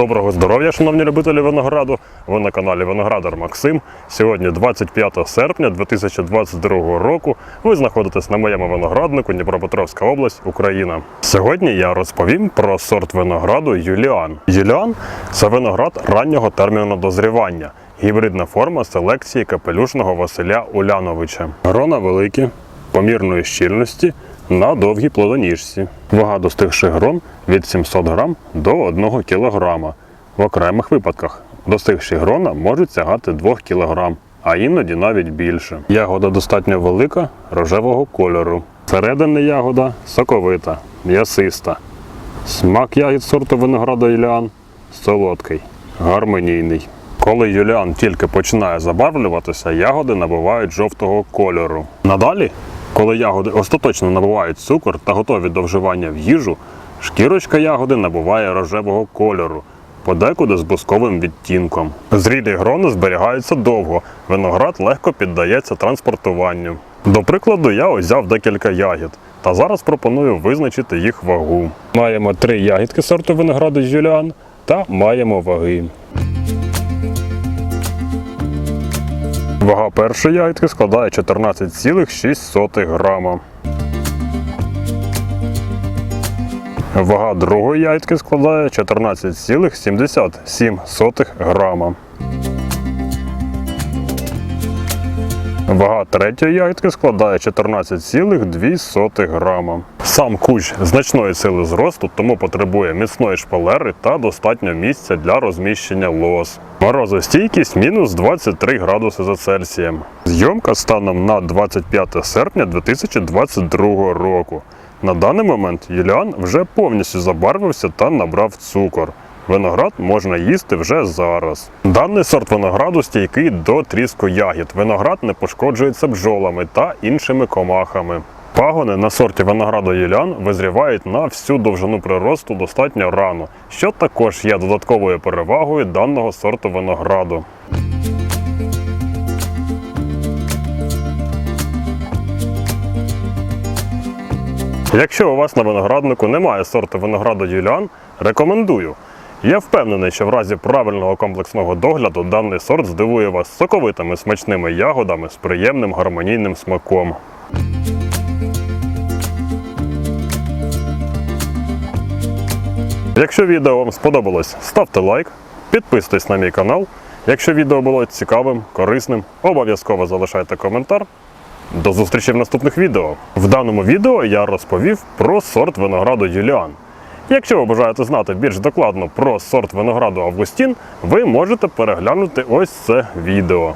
Доброго здоров'я, шановні любителі винограду. Ви на каналі Виноградар Максим. Сьогодні 25 серпня 2022 року. Ви знаходитесь на моєму винограднику Дніпропетровська область, Україна. Сьогодні я розповім про сорт винограду Юліан. Юліан це виноград раннього терміну дозрівання, гібридна форма селекції капелюшного Василя Уляновича. Грона великі, помірної щільності на довгій плодоніжці. Вага достигших грон від 700 грам до 1 кг. В окремих випадках достигші грона можуть сягати 2 кг, а іноді навіть більше. Ягода достатньо велика, рожевого кольору. Середина ягода соковита, м'ясиста. Смак ягід сорту винограду Юліан солодкий, гармонійний. Коли юліан тільки починає забарвлюватися, ягоди набувають жовтого кольору. Надалі, коли ягоди остаточно набувають цукор та готові до вживання в їжу, шкірочка ягоди набуває рожевого кольору, подекуди з бусковим відтінком. Зрілі грони зберігаються довго, виноград легко піддається транспортуванню. До прикладу, я узяв декілька ягід. Та зараз пропоную визначити їх вагу. Маємо три ягідки сорту винограду Юліан та маємо ваги. Вага першої ягідки складає 14,6 грама. Вага другої ягідки складає 14,77 грама. Вага третьої ягідки складає 14,2 грама. Сам кущ значної сили зросту, тому потребує міцної шпалери та достатньо місця для розміщення лоз. Морозостійкість мінус 23 градуси за Цельсієм. Зйомка станом на 25 серпня 2022 року. На даний момент Юліан вже повністю забарвився та набрав цукор. Виноград можна їсти вже зараз. Даний сорт винограду стійкий до тріску ягід. Виноград не пошкоджується бджолами та іншими комахами. Пагони на сорті винограду Юліан визрівають на всю довжину приросту достатньо рано, що також є додатковою перевагою даного сорту винограду. Якщо у вас на винограднику немає сорту винограду Юліан, рекомендую. Я впевнений, що в разі правильного комплексного догляду даний сорт здивує вас соковитими смачними ягодами з приємним гармонійним смаком. Якщо відео вам сподобалось, ставте лайк, підписуйтесь на мій канал. Якщо відео було цікавим, корисним, обов'язково залишайте коментар. До зустрічі в наступних відео. В даному відео я розповів про сорт винограду Юліан. Якщо ви бажаєте знати більш докладно про сорт винограду Августін, ви можете переглянути ось це відео.